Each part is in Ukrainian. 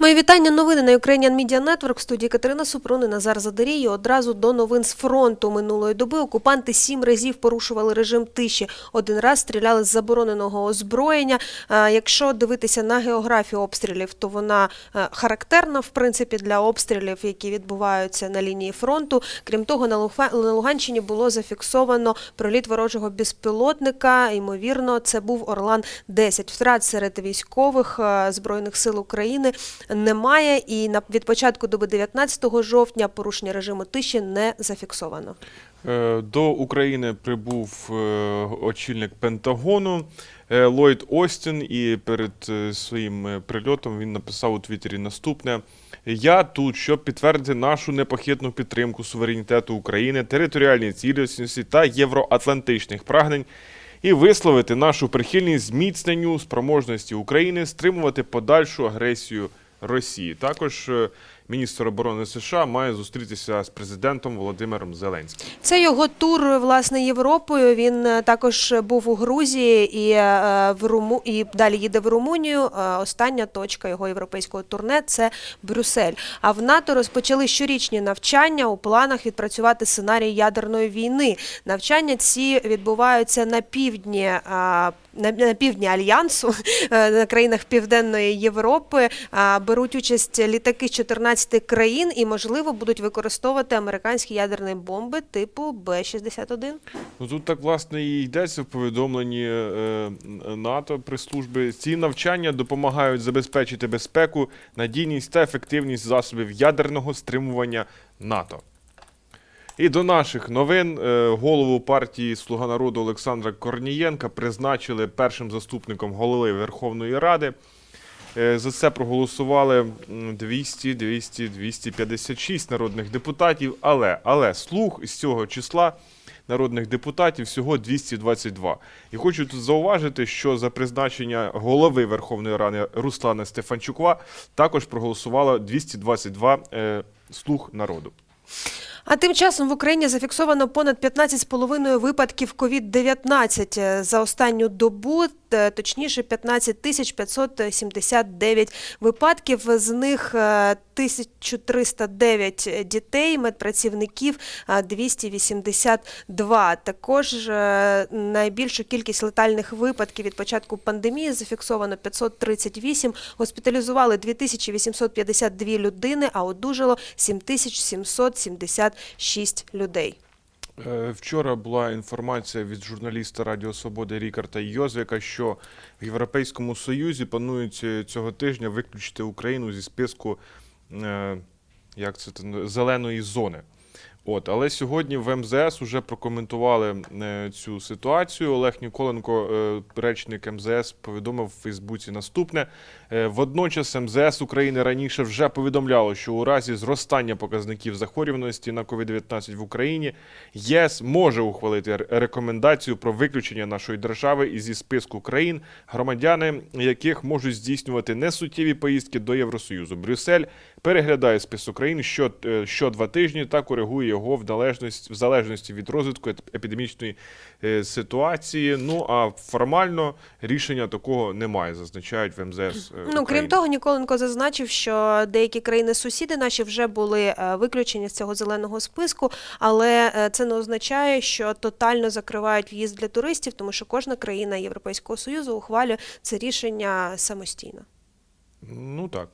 Мої вітання. Новини на Ukrainian Media Network. В студії Катерина Супрун і Назар Задарій. Одразу до новин з фронту минулої доби окупанти сім разів порушували режим тиші. Один раз стріляли з забороненого озброєння. Якщо дивитися на географію обстрілів, то вона е, характерна в принципі для обстрілів, які відбуваються на лінії фронту. Крім того, на Луганщині було зафіксовано проліт ворожого безпілотника. Ймовірно, це був Орлан 10 Втрат серед військових е, збройних сил України немає. І на від початку доби 19 жовтня порушення режиму тиші не зафіксовано. Е, До України прибув е, очільник Пентагону е, Ллойд Остін, і перед своїм прильотом він написав у Твіттері наступне: Я тут, щоб підтвердити нашу непохитну підтримку суверенітету України, територіальній цілісності та євроатлантичних прагнень. І висловити нашу прихильність зміцненню спроможності України стримувати подальшу агресію Росії. Також е, міністр оборони США має зустрітися з президентом Володимиром Зеленським. Це його тур власне Європою. Він е, також був у Грузії і е, в Руму і далі їде в Румунію. Е, Остання точка його європейського турне це Брюссель. А в НАТО розпочали щорічні навчання у планах відпрацювати сценарій ядерної війни. Навчання ці відбуваються на півдні. На, півдні альянсу на країнах Південної Європи беруть участь літаки з 14 країн і, можливо, будуть використовувати американські ядерні бомби типу Б-61. Ну тут так власне і йдеться в повідомленні е, НАТО прес-служби. Ці навчання допомагають забезпечити безпеку, надійність та ефективність засобів ядерного стримування НАТО. І до наших новин Е, голову партії Слуга народу Олександра Корнієнка призначили першим заступником голови Верховної Ради. Е, За це проголосували м, 200, 200, 256 народних депутатів. Але, але слуг з цього числа народних депутатів всього 222. І хочу тут зауважити, що за призначення голови Верховної Ради Руслана Стефанчука також проголосувало 222 е, слуг народу. А тим часом в Україні зафіксовано понад 15,5 випадків COVID-19 за останню добу, точніше 15 тисяч 579 випадків. З них е, 1309 дітей, медпрацівників е, 282. Також е, найбільшу кількість летальних випадків від початку пандемії зафіксовано 538, госпіталізували 2852 людини, а одужало 7776 людей. Е, Вчора була інформація від журналіста Радіо Свободи Рікарта Йозвіка, що в Європейському Союзі планують е, цього тижня виключити Україну зі списку е, як це зеленої зони. От, але сьогодні в МЗС вже прокоментували е, цю ситуацію. Олег Ніколенко, е, речник МЗС, повідомив в Фейсбуці наступне. Е, водночас МЗС України раніше вже повідомляло, що у разі зростання показників захворюваності на COVID-19 в Україні ЄС може ухвалити рекомендацію про виключення нашої держави із списку країн, громадяни яких можуть здійснювати несуттєві поїздки до Євросоюзу. Брюссель переглядає список країн що, е, що два тижні та коригує його в належності в залежності від розвитку епідемічної е, ситуації. Ну а формально рішення такого немає, зазначають в МЗС. е, Ну, крім того, Ніколенко зазначив, що деякі країни-сусіди наші вже були виключені з цього зеленого списку, але це не означає, що тотально закривають в'їзд для туристів, тому що кожна країна Європейського Союзу ухвалює це рішення самостійно. Ну так.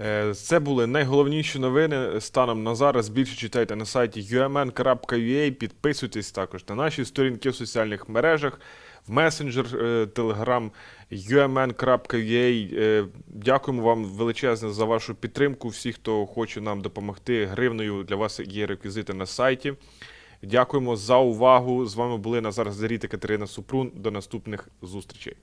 Е, Це були найголовніші новини станом на зараз. Більше читайте на сайті umn.ua, підписуйтесь також на наші сторінки в соціальних мережах, в месенджер е, Telegram umn.ua. Е, Дякуємо вам величезне за вашу підтримку. Всі, хто хоче нам допомогти гривнею, для вас є реквізити на сайті. Дякуємо за увагу. З вами були Назар Зарі та Катерина Супрун. До наступних зустрічей.